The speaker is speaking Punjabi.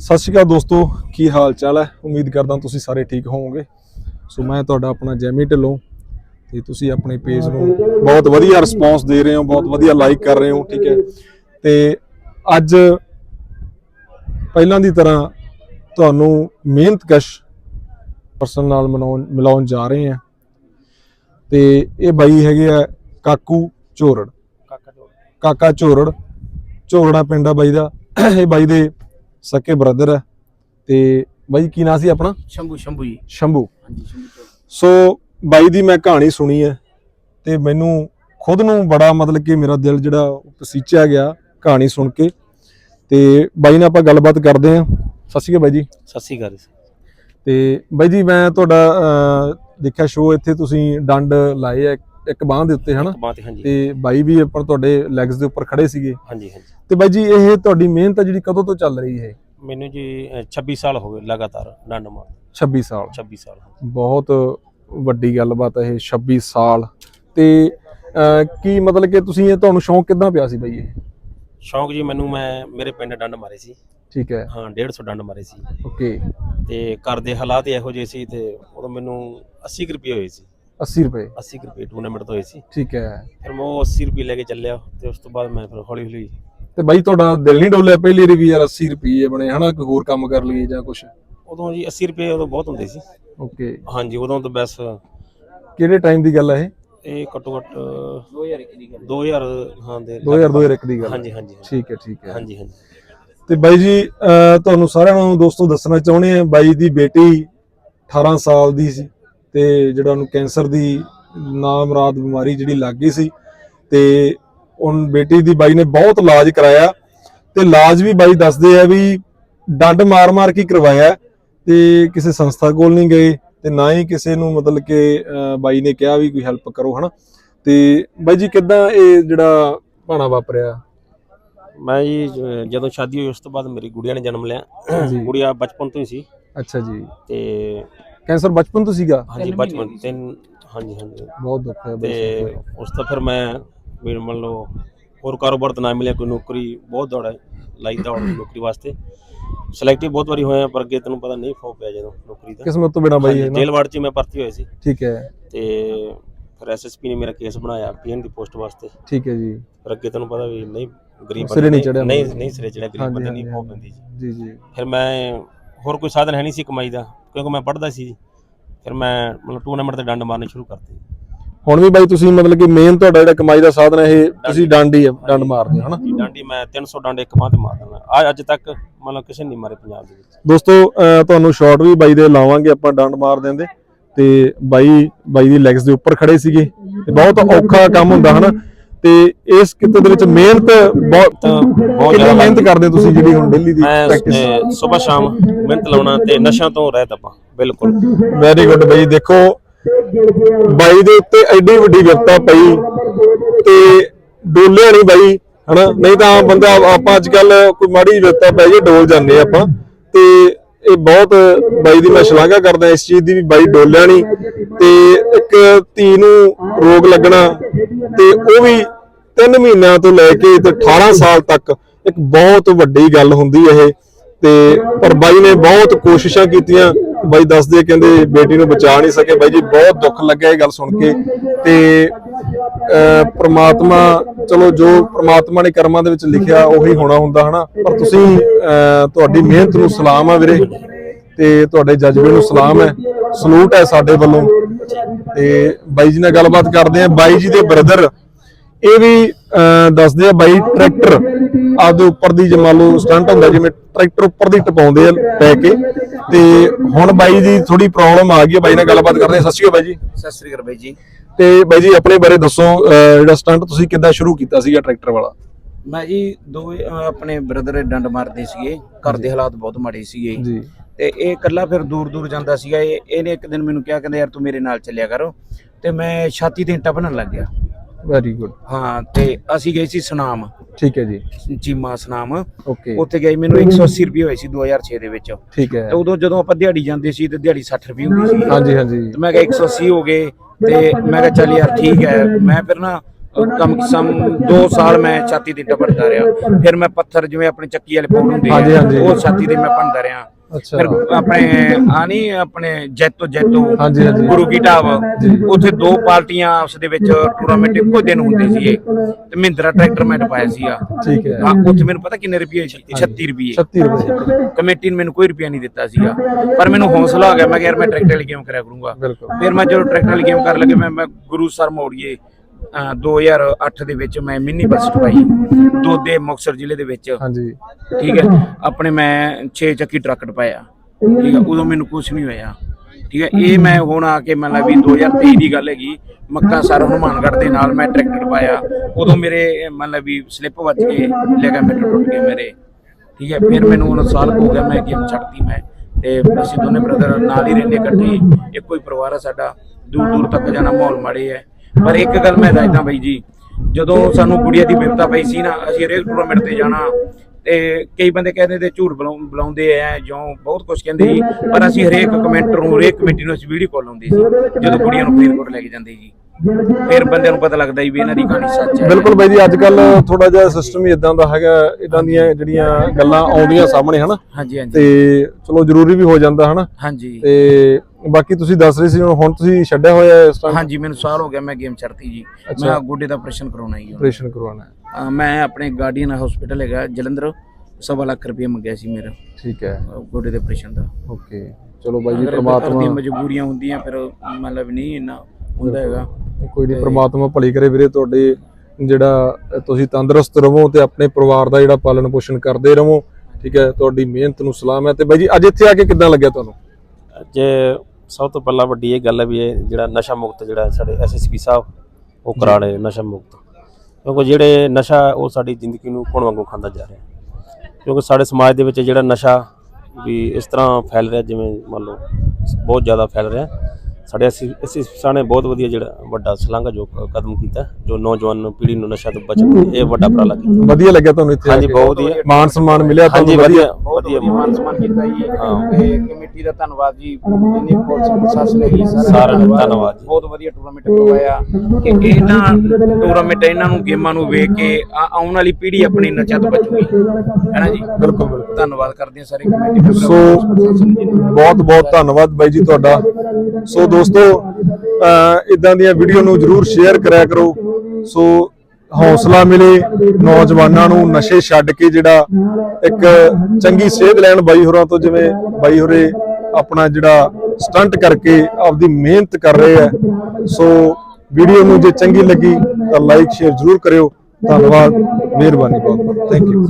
ਸਤਿ ਸ਼੍ਰੀ ਅਕਾਲ ਦੋਸਤੋ ਕੀ ਹਾਲ ਚਾਲ ਹੈ? ਉਮੀਦ ਕਰਦਾ ਤੁਸੀਂ ਸਾਰੇ ਠੀਕ ਹੋਵੋਗੇ। ਸੋ ਮੈਂ ਤੁਹਾਡਾ ਆਪਣਾ ਜੈਮੀ ਢਿੱਲੋਂ ਤੇ ਤੁਸੀਂ ਆਪਣੇ ਪੇਜ ਨੂੰ ਬਹੁਤ ਵਧੀਆ ਰਿਸਪੌਂਸ ਦੇ ਰਹੇ ਹੋ ਬਹੁਤ ਵਧੀਆ ਲਾਈਕ ਕਰ ਰਹੇ ਹੋ ਠੀਕ ਹੈ। ਤੇ ਅੱਜ ਪਹਿਲਾਂ ਦੀ ਤਰ੍ਹਾਂ ਤੁਹਾਨੂੰ ਮਿਹਨਤਕਸ਼ ਪਰਸਨ ਨਾਲ ਮਿਲਾਉਣ ਜਾ ਰਹੇ ਹਾਂ। ਤੇ ਇਹ ਬਾਈ ਹੈਗੇ ਆ ਕਾਕੂ ਝੋਰੜ ਕਾਕਾ ਝੋਰੜ ਝੋਰੜਾ ਪਿੰਡ ਆ ਬਾਈ ਦਾ। ਇਹ ਬਾਈ ਦੇ ਸਕੇ ਬ੍ਰਦਰ ਹੈ। ਤੇ ਬਾਈ ਕੀ ਨਾਂ ਸੀ ਆਪਣਾ? ਸ਼ੰਭੂ ਸ਼ੰਭੂ ਜੀ। ਸ਼ੰਭੂ। ਹਾਂਜੀ ਸ਼ੰਭੂ। ਸੋ ਬਾਈ ਦੀ ਮੈਂ ਕਹਾਣੀ ਸੁਣੀ ਹੈ ਤੇ ਮੈਨੂੰ ਖੁਦ ਨੂੰ ਬੜਾ ਮਤਲਬ ਕਿ ਮੇਰਾ ਦਿਲ ਜਿਹੜਾ ਪਸੀਚਿਆ ਗਿਆ ਕਹਾਣੀ ਸੁਣ ਕੇ। ਤੇ ਬਾਈ ਨਾਲ ਆਪਾਂ ਗੱਲਬਾਤ ਕਰਦੇ ਹਾਂ। ਸਤਿ ਸ਼੍ਰੀ ਅਕਾਲ ਬਾਈ ਜੀ। ਸਤਿ ਸ਼੍ਰੀ ਅਕਾਲ ਜੀ। ਤੇ ਬਾਈ ਜੀ ਮੈਂ ਤੁਹਾਡਾ ਦੇਖਿਆ ਸ਼ੋਅ ਇੱਥੇ ਤੁਸੀਂ ਡੰਡ ਲਾਏ ਆ ਇੱਕ- ਬਾਹ ਦੇ ਉੱਤੇ ਹਨਾ? ਬਾਤ ਹਾਂਜੀ। ਤੇ ਬਾਈ ਵੀ ਆਪਾਂ ਤੁਹਾਡੇ ਲੈਗਸ ਦੇ ਉੱਪਰ ਖੜੇ ਸੀਗੇ। ਹਾਂਜੀ ਹਾਂਜੀ। ਤੇ ਬਾਈ ਜੀ ਇਹ ਤੁਹਾਡੀ ਮਿਹਨਤ ਹੈ ਜਿਹੜੀ ਕਦੋਂ ਤੋਂ ਚੱਲ ਰਹੀ ਹੈ? ਮੈਨੂੰ ਜੀ ਅ, 26 ਸਾਲ ਹੋ ਗਏ ਲਗਾਤਾਰ ਡੰਡ ਮਾਰ 26 ਸਾਲ। 26 ਸਾਲ। ਬਹੁਤ ਵੱਡੀ ਗੱਲਬਾਤ ਹੈ ਇਹ 26 ਸਾਲ। ਤੇ ਅਹ, ਕੀ ਮਤਲਬ ਕਿ ਤੁਸੀਂ ਇਹ ਤੁਹਾਨੂੰ ਸ਼ੌਂਕ ਕਿੱਦਾਂ ਪਿਆ ਸੀ ਬਾਈ ਇਹ? ਸ਼ੌਂਕ ਜੀ ਮੈਨੂੰ ਮੈਂ ਮੇਰੇ ਪਿੰਡ ਡੰਡ ਮਾਰੇ ਸੀ। ਠੀਕ ਹੈ। ਹਾਂ 150 ਡੰਡ ਮਾਰੇ ਸੀ। ਓਕੇ। ਤੇ ਘਰ ਦੇ ਹਾਲਾਤ ਇਹੋ ਜਿਹੇ ਸੀ ਤੇ ਉਦੋਂ ਮੈਨੂੰ 80 ਕੁ ਰੁਪਏ ਹੋਏ ਸੀ। 80 ਰੁਪਏ 80 ਕੁ ਰੁਪਏ ਟੂਰਨਾਮੈਂਟ ਤੋਂ ਹੋਏ ਸੀ ਠੀਕ ਹੈ ਫਿਰ ਮੈਂ ਉਹ 80 ਰੁਪਏ ਲੈ ਕੇ ਚੱਲਿਆ ਤੇ ਉਸ ਤੋਂ ਬਾਅਦ ਮੈਂ ਫਿਰ ਹੌਲੀ ਹੌਲੀ ਤੇ ਬਾਈ ਤੁਹਾਡਾ ਦਿਲ ਨਹੀਂ ਡੋਲਿਆ ਪਹਿਲੀ ਵਾਰੀ ਵੀ ਯਾਰ 80 ਰੁਪਏ ਬਣੇ ਹਨਾ ਕੋਈ ਹੋਰ ਕੰਮ ਕਰ ਲਈਏ ਜਾਂ ਕੁਝ ਉਦੋਂ ਜੀ 80 ਰੁਪਏ ਉਦੋਂ ਬਹੁਤ ਹੁੰਦੇ ਸੀ ਓਕੇ ਹਾਂਜੀ ਉਦੋਂ ਤਾਂ ਬਸ ਕਿਹੜੇ ਟਾਈਮ ਦੀ ਗੱਲ ਹੈ ਇਹ ਇਹ ਘੱਟੋ ਘੱਟ 2001 ਦੀ ਗੱਲ 2000 ਹਾਂ ਦੇ 2000 2001 ਦੀ ਗੱਲ ਹਾਂਜੀ ਹਾਂਜੀ। ਠੀਕ ਹੈ ਠੀਕ ਹੈ ਹਾਂਜੀ ਹਾਂਜੀ ਤੇ ਬਾਈ ਜੀ ਤੁਹਾਨੂੰ ਸਾਰਿਆਂ ਨੂੰ ਦੋਸਤੋ ਦੱਸਣਾ ਚਾਹੁੰਦੇ ਆ ਬਾਈ ਦੀ ਬੇਟੀ 18 ਸਾਲ ਦੀ ਸੀ ਤੇ ਜਿਹੜਾ ਉਹਨੂੰ ਕੈਂਸਰ ਦੀ ਨਾਮਰਾਦ ਬਿਮਾਰੀ ਜਿਹੜੀ ਲੱਗ ਗਈ ਸੀ ਤੇ ਉਹ ਬੇਟੀ ਦੀ ਬਾਈ ਨੇ ਬਹੁਤ ਇਲਾਜ ਕਰਾਇਆ ਤੇ ਇਲਾਜ ਵੀ ਬਾਈ ਦੱਸਦੇ ਆ ਵੀ ਡੰਡ ਮਾਰ-ਮਾਰ ਕੇ ਕਰਵਾਇਆ ਤੇ ਕਿਸੇ ਸੰਸਥਾ ਕੋਲ ਨਹੀਂ ਗਏ ਤੇ ਨਾ ਹੀ ਕਿਸੇ ਨੂੰ ਮਤਲਬ ਕਿ ਬਾਈ ਨੇ ਕਿਹਾ ਵੀ ਕੋਈ ਹੈਲਪ ਕਰੋ ਹਨਾ? ਤੇ ਬਾਈ ਜੀ ਕਿੱਦਾਂ ਇਹ ਜਿਹੜਾ ਭਾਣਾ ਵਾਪਰਿਆ? ਮੈਂ ਜੀ ਜਦੋਂ ਸ਼ਾਦੀ ਹੋਈ ਉਸ ਤੋਂ ਬਾਅਦ ਮੇਰੀ ਗੁੜੀਆ ਨੇ ਜਨਮ ਲਿਆ। ਗੁੜੀਆ ਬਚਪਨ ਤੋਂ ਹੀ ਸੀ। ਅੱਛਾ ਜੀ। ਤੇ ਕੈਂਸਰ ਬਚਪਨ ਤੋਂ ਸੀਗਾ? ਹਾਂਜੀ ਬਚਪਨ ਤਿੰਨ ਹਾਂਜੀ ਹਾਂਜੀ। ਬਹੁਤ ਦੁੱਖ ਹੈ ਤੇ। ਉਸ ਤੋਂ ਫਿਰ ਮੈਂ ਵੀ ਮੰਨ ਲਓ ਹੋਰ ਕਾਰੋਬਾਰ ਤਾਂ ਨਾ ਮਿਲਿਆ ਕੋਈ ਨੌਕਰੀ ਬਹੁਤ ਦੌੜਾ ਲਾਈ ਦੌੜ ਨੌਕਰੀ ਵਾਸਤੇ। ਸਿਲੈਕਟਿਵ ਬਹੁਤ ਵਾਰੀ ਹੋਇਆ ਪਰ ਅੱਗੇ ਤੈਨੂੰ ਪਤਾ ਨਹੀਂ ਫੋ ਪਿਆ ਜਦੋਂ ਨੌਕਰੀ ਦਾ। ਕਿਸਮਤ ਤੋਂ ਬਿਨਾ ਬਾਈ ਹੈ ਨਾ। ਜੇਲ੍ਹ ਵਾਰਡ 'ਚ ਮੈਂ ਭਰਤੀ ਹੋਇਆ ਸੀ। ਠੀਕ ਹੈ। ਤੇ ਫਿਰ ਐਸਐਸਪੀ ਨੇ ਮੇਰਾ ਕੇਸ ਬਣਾਇਆ ਪੀਐਨ ਦੀ ਪੋਸਟ ਵਾਸਤੇ। ਠੀਕ ਹੈ ਜੀ। ਪਰ ਅੱਗੇ ਤੈਨੂੰ ਪਤਾ ਵੀ ਨਹੀਂ ਗਰੀਬ ਸਿਰੇ ਬੰਦੇ ਨਹੀਂ ਨਹੀਂ ਸਿਰੇ ਚੜਿਆ ਗਰੀਬ ਬੰਦੇ ਨਹੀਂ ਹਾਂਜੀ, ਫੋ ਪੈਂਦੀ ਜੀ। ਜੀ ਜੀ। ਫਿਰ ਮੈਂ ਹੋਰ ਕੋਈ ਸਾਧਨ ਹੈ ਨਹੀਂ ਸੀ ਕਮਾਈ ਦਾ ਕਿਉਂਕਿ ਮੈਂ ਪੜ੍ਹਦਾ ਸੀ ਫਿਰ ਮੈਂ ਮਤਲਬ ਟੂਰਨਾਮੈਂਟ ਤੇ ਡੰਡ ਮਾਰਨੇ ਸ਼ੁਰੂ ਕਰਤੇ। ਹੁਣ ਵੀ ਬਾਈ ਤੁਸੀਂ ਮਤਲਬ ਕਿ ਮੇਨ ਤੁਹਾਡਾ ਜਿਹੜਾ ਕਮਾਈ ਦਾ ਸਾਧਨ ਹੈ ਇਹ ਤੁਸੀਂ ਡੰਡ ਹੀ ਡੰਡ ਮਾਰਦੇ ਹੋ ਹਨਾ? ਜੀ ਡਾਂਡੀ ਮੈਂ 300 ਡੰਡ ਇੱਕ ਮਾਹ ਤੇ ਮਾਰ ਦਿੰਦਾ। ਆ ਅੱਜ ਤੱਕ ਮਤਲਬ ਕਿਸੇ ਨੇ ਨਹੀਂ ਮਾਰੇ ਪੰਜਾਬ ਦੇ ਵਿੱਚ। ਦੋਸਤੋ ਅਹ ਤੁਹਾਨੂੰ ਸ਼ਾਰਟ ਵੀ ਬਾਈ ਦੇ ਲਾਵਾਂਗੇ ਆਪਾਂ ਡੰਡ ਮਾਰ ਦਿੰਦੇ। ਤੇ ਬਾਈ ਬਾਈ ਦੀ ਲੈਗਸ ਦੇ ਉੱਪਰ ਖੜੇ ਸੀਗੇ। ਤੇ ਬਹੁਤ ਔਖਾ ਕੰਮ ਹੁੰਦਾ ਹਨਾ? ਤੇ ਇਸ ਕਿਤੇ ਦੇ ਵਿੱਚ ਮਿਹਨਤ ਬਹੁਤ ਬਹੁਤ ਜ਼ਿਆਦਾ ਮਿਹਨਤ ਕਰਦੇ ਤੁਸੀਂ ਜਿਹੜੀ ਹੁਣ ਡੇਲੀ ਦੀ ਪ੍ਰੈਕਟਿਸ ਸਵੇਰ ਸ਼ਾਮ ਮਿਹਨਤ ਲਾਉਣਾ ਤੇ ਨਸ਼ਿਆਂ ਤੋਂ ਰਹਿਤ ਆਪਾਂ ਬਿਲਕੁਲ। ਵੈਰੀ ਗੁੱਡ ਬਾਈ ਦੇਖੋ ਬਾਈ ਦੇ ਉੱਤੇ ਐਡੀ ਵੱਡੀ ਵਿਪਤਾ ਪਈ ਤੇ ਡੋਲਿਆ ਨਹੀਂ ਬਾਈ ਹਨਾ? ਨਹੀਂ ਤਾਂ ਬੰਦਾ ਆਪਾਂ ਅੱਜ ਕੱਲ ਕੋਈ ਮਾੜੀ ਵਿਪਤਾ ਪੈ ਜੇ ਡੋਲ ਜਾਂਦੇ ਆਪਾਂ। ਤੇ ਇਹ ਬਹੁਤ ਬਾਈ ਦੀ ਮੈਂ ਸ਼ਲਾਘਾ ਕਰਦਾ ਇਸ ਚੀਜ਼ ਦੀ ਵੀ ਬਾਈ ਡੋਲਿਆ ਨਹੀਂ ਤੇ ਇੱਕ ਧੀ ਨੂੰ ਰੋਗ ਲੱਗਣਾ ਤੇ ਉਹ ਵੀ 3 ਮਹੀਨਿਆਂ ਤੋਂ ਲੈ ਕੇ ਤੇ 18 ਸਾਲ ਤੱਕ ਇੱਕ ਬਹੁਤ ਵੱਡੀ ਗੱਲ ਹੁੰਦੀ ਇਹ। ਤੇ ਪਰ ਬਾਈ ਨੇ ਬਹੁਤ ਕੋਸ਼ਿਸ਼ਾਂ ਕੀਤੀਆਂ। ਬਾਈ ਦੱਸਦੇ ਕਹਿੰਦੇ ਬੇਟੀ ਨੂੰ ਬਚਾ ਨਹੀਂ ਸਕੇ। ਬਾਈ ਜੀ, ਬਹੁਤ ਦੁੱਖ ਲੱਗਿਆ ਇਹ ਗੱਲ ਸੁਣ ਕੇ। ਤੇ ਪ੍ਰਮਾਤਮਾ, ਚਲੋ ਜੋ ਪ੍ਰਮਾਤਮਾ ਨੇ ਕਰਮਾਂ ਦੇ ਵਿੱਚ ਲਿਖਿਆ, ਉਹੀ ਹੋਣਾ ਹੁੰਦਾ ਹਨਾ। ਪਰ ਤੁਸੀਂ ਤੁਹਾਡੀ ਮਿਹਨਤ ਨੂੰ ਸਲਾਮ ਆ ਵੀਰੇ, ਤੇ ਤੁਹਾਡੇ ਜਜ਼ਬੇ ਨੂੰ ਸਲਾਮ ਹੈ। ਸਲੂਟ ਹੈ ਸਾਡੇ ਵੱਲੋਂ। ਤੇ ਬਾਈ ਜੀ ਨਾਲ ਗੱਲਬਾਤ ਕਰਦੇ ਆ ਬਾਈ ਜੀ ਦੇ ਬ੍ਰਦਰ, ਇਹ ਵੀ ਦੱਸਦੇ ਆ ਬਾਈ, ਟਰੈਕਟਰ ਆਪਦੇ ਉੱਪਰ ਦੀ ਜੇ ਮੰਨ ਲਓ ਸਟੰਟ ਹੁੰਦਾ, ਜਿਵੇਂ ਟਰੈਕਟਰ ਉੱਪਰ ਦੀ ਟਪਾਉਂਦੇ ਆ ਪੈ ਕੇ। ਤੇ ਹੁਣ ਬਾਈ ਦੀ ਥੋੜੀ ਪ੍ਰੋਬਲਮ ਆ ਗਈ ਹੈ ਬਾਈ ਨਾਲ ਗੱਲਬਾਤ ਕਰਦੇ ਆ ਸਤਿ ਸ਼੍ਰੀ ਅਕਾਲ ਬਾਈ ਜੀ। ਸਤਿ ਸ੍ਰੀ ਅਕਾਲ ਬਾਈ ਜੀ। ਤੇ ਬਾਈ ਜੀ ਆਪਣੇ ਬਾਰੇ ਦੱਸੋ ਜਿਹੜਾ ਸਟੰਟ ਤੁਸੀਂ ਕਿੱਦਾਂ ਸ਼ੁਰੂ ਕੀਤਾ ਸੀਗਾ ਟਰੈਕਟਰ ਵਾਲਾ? ਮੈਂ ਜੀ ਦੋ ਅਹ, ਆਪਣੇ ਬ੍ਰਦਰ ਡੰਡ ਮਾਰਦੇ ਸੀਗੇ ਘਰ ਦੇ ਹਾਲਾਤ ਬਹੁਤ ਮਾੜੇ ਸੀਗੇ। ਜੀ। ਤੇ ਇਹ ਇਕੱਲਾ ਫਿਰ ਦੂਰ ਦੂਰ ਜਾਂਦਾ ਸੀਗਾ ਇਹ ਇਹਨੇ ਇੱਕ ਦਿਨ ਮੈਨੂੰ ਕਿਹਾ ਕਹਿੰਦਾ ਯਾਰ ਤੂੰ ਮੇਰੇ ਨਾਲ ਚੱਲਿਆ ਕਰੋ। ਤੇ ਮੈਂ ਛਾਤੀ ਤੇ ਇੱਟਾਂ ਬਣਨ ਲੱਗ ਗਿਆ। ਵੈਰੀ ਗੁੱਡ ਹਾਂ ਤੇ ਅਸੀਂ ਗਏ ਸੀ ਸੁਨਾਮ। ਠੀਕ ਹੈ ਜੀ। ਚੀਮਾ ਸੁਨਾਮ। ਓਕੇ ਉੱਥੇ ਗਏ ਮੈਨੂੰ 180 ਰੁਪਏ ਹੋਏ ਸੀ 2006 ਦੇ ਵਿੱਚ। ਠੀਕ ਹੈ। ਤੇ ਉਦੋਂ ਜਦੋਂ ਆਪਾਂ ਦਿਹਾੜੀ ਜਾਂਦੇ ਸੀ ਤੇ ਦਿਹਾੜੀ 60 ਰੁਪਏ ਹੁੰਦੀ ਸੀ। ਹਾਂਜੀ ਹਾਂਜੀ। ਤੇ ਮੈਂ ਕਿਹਾ 180 ਹੋ ਗਏ। ਤੇ ਮੈਂ ਕਿਹਾ ਚੱਲ ਯਾਰ ਠੀਕ ਹੈ ਮੈਂ ਫਿਰ ਨਾ ਕਮ ਸਮ 2 ਸਾਲ ਮੈਂ ਛਾਤੀ ਤੇ ਟਪੜਦਾ ਰਿਹਾ। ਫਿਰ ਮੈਂ ਪੱਥਰ ਜਿਵੇਂ ਆਪਣੇ ਚੱਕੀ ਵਾਲੇ ਪੌੜ ਹੁੰਦੇ। ਆ ਉਹ ਛਾਤੀ ਤੇ ਮੈਂ ਭੰਨਦਾ ਰਿਹਾ। ਫਿਰ ਆਪਣੇ ਆਣੀ ਆਪਣੇ ਜੈਤੋ ਜੈਤੋ ਹਾਂਜੀ, ਹਾਂਜੀ। ਗੁਰੂ ਕੀ ਢਾਬ ਉੱਥੇ ਦੋ ਪਾਰਟੀਆਂ ਆਪਸ ਦੇ ਵਿੱਚ ਟੂਰਨਾਮੈਂਟ ਇੱਕੋ ਦਿਨ ਹੁੰਦੇ ਸੀ ਤੇ ਮਹਿੰਦਰਾ ਟਰੈਕਟਰ ਮੈਂ ਪਾਇਆ ਸੀਗਾ। ਠੀਕ ਹੈ। ਹਾਂ ਉੱਥੇ ਮੈਨੂੰ ਪਤਾ ਕਿੰਨੇ ਰੁਪਏ ਸੀ? 36 ਰੁਪਏ। 36 ਰੁਪਏ। ਕਮੇਟੀ ਨੇ ਮੈਨੂੰ ਕੋਈ ਰੁਪਿਆ ਨਹੀਂ ਦਿੱਤਾ ਸੀਗਾ। ਪਰ ਮੈਨੂੰ ਹੌਸਲਾ ਹੋ ਗਿਆ। ਮੈਂ ਕਿਹਾ ਯਾਰ ਮੈਂ ਟਰੈਕਟਰ ਵਾਲੀ ਗੇਮ ਕਰਿਆ ਕਰੂੰਗਾ। ਬਿਲਕੁਲ। ਫਿਰ ਮੈਂ ਜਦੋਂ ਟਰੈਕਟਰ ਵਾਲੀ ਗੇਮ ਕਰਨ ਲੱਗੇ ਮੈਂ ਮੈਂ ਗੁਰੂ ਸਰ ਮੋੜੀਏ। 2008 ਦੇ ਵਿੱਚ ਮੈਂ ਮਿੰਨੀ ਬੱਸ ਟਪਾਈ ਦੋਦੇ ਮੁਕਤਸਰ ਜ਼ਿਲ੍ਹੇ ਦੇ ਵਿੱਚ। ਹਾਂਜੀ। ਠੀਕ ਹੈ। ਆਪਣੇ ਮੈਂ 6 ਚੱਕੀ ਟਰੱਕ ਟਪਾਇਆ। ਠੀਕ ਹੈ। ਉਦੋਂ ਮੈਨੂੰ ਕੁਝ ਨਹੀਂ ਹੋਇਆ। ਠੀਕ ਹੈ। ਇਹ ਮੈਂ ਹੁਣ ਆ ਕੇ ਮਤਲਬ ਵੀ 2023 ਦੀ ਗੱਲ ਹੈਗੀ। ਮੱਕਾ ਸਰ ਹਨੂਮਾਨਗੜ੍ਹ ਦੇ ਨਾਲ ਮੈਂ ਟਰੈਕਟਰ ਪਾਇਆ ਉਦੋਂ ਮੇਰੇ ਮਤਲਬ ਵੀ ਸਲਿੱਪ ਵੱਜ ਕੇ ਲਿਗਾਮੈਂਟ ਟੁੱਟ ਗਏ ਮੇਰੇ। ਠੀਕ ਹੈ। ਫਿਰ ਮੈਨੂੰ ਹੁਣ ਸਾਲ ਹੋ ਗਿਆ ਮੈਂ ਗੇਮ ਛੱਡਤੀ ਮੈਂ। ਤੇ ਅਸੀਂ ਦੋਨੇ ਬ੍ਰਦਰ ਨਾਲ ਹੀ ਰਹਿੰਦੇ ਇਕੱਠੇ। ਇੱਕੋ ਹੀ ਪਰਿਵਾਰ ਆ ਸਾਡਾ। ਦੂਰ ਦੂਰ ਤੱਕ ਜਾਣਾ ਮਾਹੌਲ ਮਾੜੇ ਹੈ ਪਰ ਇੱਕ ਗੱਲ ਮੈਂ ਦੱਸਦਾ ਬਾਈ ਜੀ ਜਦੋਂ ਸਾਨੂੰ ਕੁੜੀਆਂ ਦੀ ਬਿਪਤਾ ਪਈ ਸੀ ਨਾ ਅਸੀਂ ਹਰੇਕ ਟੂਰਨਾਮੈਂਟ ਤੇ ਜਾਣਾ ਤੇ ਕਈ ਬੰਦੇ ਕਹਿੰਦੇ ਤੇ ਝੂਠ ਬੁਲਾਉ- ਬੁਲਾਉਂਦੇ ਐ ਜੋ ਬਹੁਤ ਕੁਝ ਕਹਿੰਦੇ ਜੀ ਪਰ ਅਸੀਂ ਹਰੇਕ ਕਮੈਂਟਰ ਨੂੰ ਹਰੇਕ ਕਮੇਟੀ ਨੂੰ ਅਸੀਂ ਵੀਡੀਓ ਕਾਲ ਲਾਉਂਦੇ ਸੀ ਜਦੋਂ ਕੁੜੀਆਂ ਨੂੰ ਫਰੀਦਕੋਟ ਲੈ ਕੇ ਜਾਂਦੇ ਜੀ। ਫਿਰ ਬੰਦਿਆਂ ਨੂੰ ਪਤਾ ਲੱਗਦਾ ਵੀ ਇਹਨਾਂ ਦੀ ਕਹਾਣੀ ਸੱਚ ਹੈ। ਬਿਲਕੁਲ ਬਾਈ ਜੀ ਅੱਜ ਕੱਲ ਥੋੜਾ ਜਿਹਾ ਸਿਸਟਮ ਹੀ ਇਦਾਂ ਦਾ ਹੈਗਾ ਇਦਾਂ ਦੀਆਂ ਜਿਹੜੀਆਂ ਗੱਲਾਂ ਆਉਂਦੀਆਂ ਸਾਹਮਣੇ ਹਨਾ? ਹਾਂਜੀ ਹਾਂਜੀ। ਤੇ ਚਲੋ ਜ਼ਰੂਰੀ ਵੀ ਹੋ ਜਾਂਦਾ ਹਨਾ? ਹਾਂਜੀ। ਤੇ ਬਾਕੀ ਤੁਸੀਂ ਦੱਸ ਰਹੇ ਸੀ ਹੁਣ ਤੁਸੀਂ ਛੱਡਿਆ ਹੋਇਆ ਹੈ ਇਸ ਟਾਈਮ ਹਾਂਜੀ ਮੈਨੂੰ ਸਾਲ ਹੋ ਗਿਆ ਮੈਂ ਗੇਮ ਛੱਡਤੀ ਜੀ। ਮੈਂ ਗੋਡੇ ਦਾ ਆਪਰੇਸ਼ਨ ਕਰਾਉਣਾ ਜੀ ਹੁਣ। ਆਪਰੇਸ਼ਨ ਕਰਵਾਉਣਾ ਹੈ। ਮੈਂ ਆਪਣੇ ਗਾਰਡੀਅਨ ਹਸਪੀਟਲ ਹੈਗਾ ਜਲੰਧਰ। ਸਵਾ ਲੱਖ ਰੁਪਏ ਮੰਗਿਆ ਸੀ ਮੇਰਾ। ਠੀਕ ਹੈ। ਗੋਡੇ ਦੇ ਆਪਰੇਸ਼ਨ ਦਾ। ਓਕੇ ਚਲੋ ਬਾਈ ਜੀ ਪ੍ਰਮਾਤਮਾ ਦੀਆਂ ਮਜਬੂਰੀਆਂ ਹੁੰਦੀਆਂ ਫਿਰ ਮਤਲਬ ਨਹੀਂ ਇੰਨਾ ਹੁੰਦਾ ਹੈਗਾ। ਕੋਈ ਨਹੀਂ ਪ੍ਰਮਾਤਮਾ ਭਲੀ ਕਰੇ ਵੀਰੇ ਤੁਹਾਡੇ ਜਿਹੜਾ ਤੁਸੀਂ ਤੰਦਰੁਸਤ ਰਹੋ ਤੇ ਆਪਣੇ ਪਰਿਵਾਰ ਦਾ ਜਿਹੜਾ ਪਾਲਣ ਪੋਸ਼ਣ ਕਰਦੇ ਰਹੋ। ਠੀਕ ਹੈ ਤੁਹਾਡੀ ਮਿਹਨਤ ਨੂੰ ਸਲਾਮ ਹੈ। ਤੇ ਬਾਈ ਜੀ ਅੱਜ ਇੱਥੇ ਆ ਕੇ ਕਿੱਦਾਂ ਲੱਗਿਆ ਤੁਹਾਨੂੰ? ਜੇ ਸਭ ਤੋਂ ਪਹਿਲਾਂ ਵੱਡੀ ਇਹ ਗੱਲ ਹੈ ਵੀ ਇਹ ਜਿਹੜਾ ਨਸ਼ਾ ਮੁਕਤ ਜਿਹੜਾ ਸਾਡੇ ਐਸਐਸਪੀ ਸਾਹਿਬ, ਉਹ ਕਰਾ ਰਹੇ ਨਸ਼ਾ ਮੁਕਤ। ਕਿਉਂਕਿ ਜਿਹੜੇ ਨਸ਼ਾ ਉਹ ਸਾਡੀ ਜ਼ਿੰਦਗੀ ਨੂੰ ਕੋਣ ਵਾਂਗੂ ਖਾਂਦਾ ਜਾ ਰਿਹਾ। ਕਿਉਂਕਿ ਸਾਡੇ ਸਮਾਜ ਦੇ ਵਿੱਚ ਜਿਹੜਾ ਨਸ਼ਾ ਵੀ ਇਸ ਤਰ੍ਹਾਂ ਫੈਲ ਰਿਹਾ, ਜਿਵੇਂ ਮੰਨ ਲਓ ਬਹੁਤ ਜ਼ਿਆਦਾ ਫੈਲ ਰਿਹਾ ਸਾਡੇ ਅਸੀਂ ਅਸੀਂ ਸਾਨੇ ਬਹੁਤ ਵਧੀਆ ਜਿਹੜਾ ਵੱਡਾ ਸਲਾਂਘਾ ਜੋ ਕਦਮ ਕੀਤਾ ਜੋ ਨੌਜਵਾਨ ਪੀੜ੍ਹੀ ਨੂੰ ਨਸ਼ਾ ਤੋਂ ਬਚਣ ਲਈ ਇਹ ਵੱਡਾ ਉਪਰਾਲਾ ਕੀਤਾ। ਵਧੀਆ ਲੱਗਿਆ ਤੁਹਾਨੂੰ ਇੱਥੇ ਹਾਂਜੀ? ਬਹੁਤ ਵਧੀਆ। ਮਾਨ ਸਨਮਾਨ ਮਿਲਿਆ ਤੁਹਾਨੂੰ ਵਧੀਆ। ਬਹੁਤ ਵਧੀਆ। ਮਾਨ ਸਨਮਾਨ ਕੀਤਾ ਜੀ। ਹਾਂ। ਤੇ ਕਮੇਟੀ ਦਾ ਧੰਨਵਾਦ ਜੀ ਜਿੰਨੀ ਪੁਲਿਸ ਪ੍ਰਸ਼ਾਸਨ ਹੈਗੀ ਸਾਰਿਆਂ ਦਾ ਧੰਨਵਾਦ। ਜੀ। ਬਹੁਤ ਵਧੀਆ ਟੂਰਨਾਮੈਂਟ ਕਰਵਾਇਆ। ਕਿ ਇਹਨਾਂ ਟੂਰਨਾਮੈਂਟ ਇਹਨਾਂ ਨੂੰ ਗੇਮਾਂ ਨੂੰ ਵੇਖ ਕੇ ਆਉਣ ਵਾਲੀ ਪੀੜ੍ਹੀ ਆਪਣੀ ਨਸ਼ਾ ਤੋਂ ਬਚੂਗੀ। ਹੈ ਨਾ ਜੀ? ਬਿਲਕੁਲ ਬਿਲਕੁਲ। ਧੰਨਵਾਦ ਕਰਦੇ ਹਾਂ ਸਾਰੇ ਕਮੇਟੀ ਸੋ। ਬਹੁਤ ਬਹੁਤ ਧੰਨਵਾਦ ਬਾਈ ਜੀ ਤੁਹਾਡਾ। ਸੋ ਦੋਸਤੋ ਇਦਾਂ ਦੀਆਂ ਵੀਡੀਓ ਨੂੰ ਜਰੂਰ ਸ਼ੇਅਰ ਕਰਿਆ ਕਰੋ। ਸੋ, ਹੌਸਲਾ ਮਿਲੇ ਨੌਜਵਾਨਾਂ ਨੂੰ, ਨਸ਼ੇ ਛੱਡ ਕੇ ਜਿਹੜਾ ਇੱਕ ਚੰਗੀ ਸੇਧ ਲੈਣ ਬਾਈ ਹੋਰਾਂ ਤੋਂ, ਜਿਵੇਂ ਬਾਈ ਹੋਰੇ ਆਪਣਾ ਜਿਹੜਾ ਸਟੰਟ ਕਰਕੇ ਆਪਦੀ ਮਿਹਨਤ ਕਰ ਰਹੇ ਆ। ਸੋ ਵੀਡੀਓ ਨੂੰ ਜੇ ਚੰਗੀ ਲੱਗੀ ਤਾਂ ਲਾਈਕ ਸ਼ੇਅਰ ਜਰੂਰ ਕਰਿਓ। ਧੰਨਵਾਦ, ਮਿਹਰਬਾਨੀ ਬਹੁਤ ਬਹੁਤ ਥੈਂਕ ਯੂ